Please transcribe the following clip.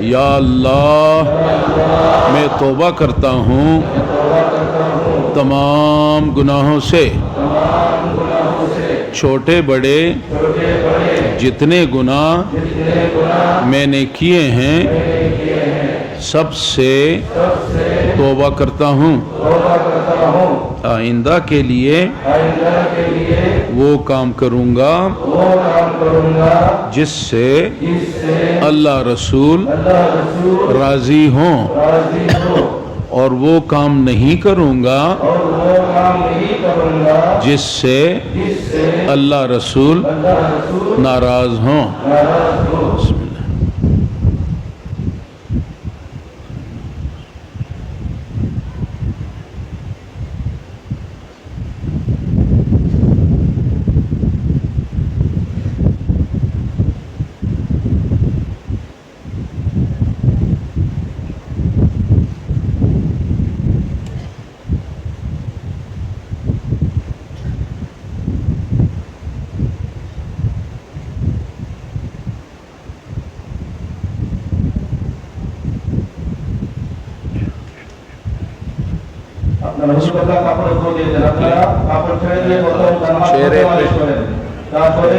یا اللہ، میں توبہ کرتا ہوں تمام گناہوں سے، چھوٹے بڑے جتنے گناہ میں نے کیے ہیں سب سے توبہ کرتا ہوں۔ آئندہ کے لیے وہ کام کروں گا جس سے اللہ رسول راضی ہوں۔ اور وہ کام نہیں کروں گا جس سے اللہ رسول ناراض ہوں۔ তারপরে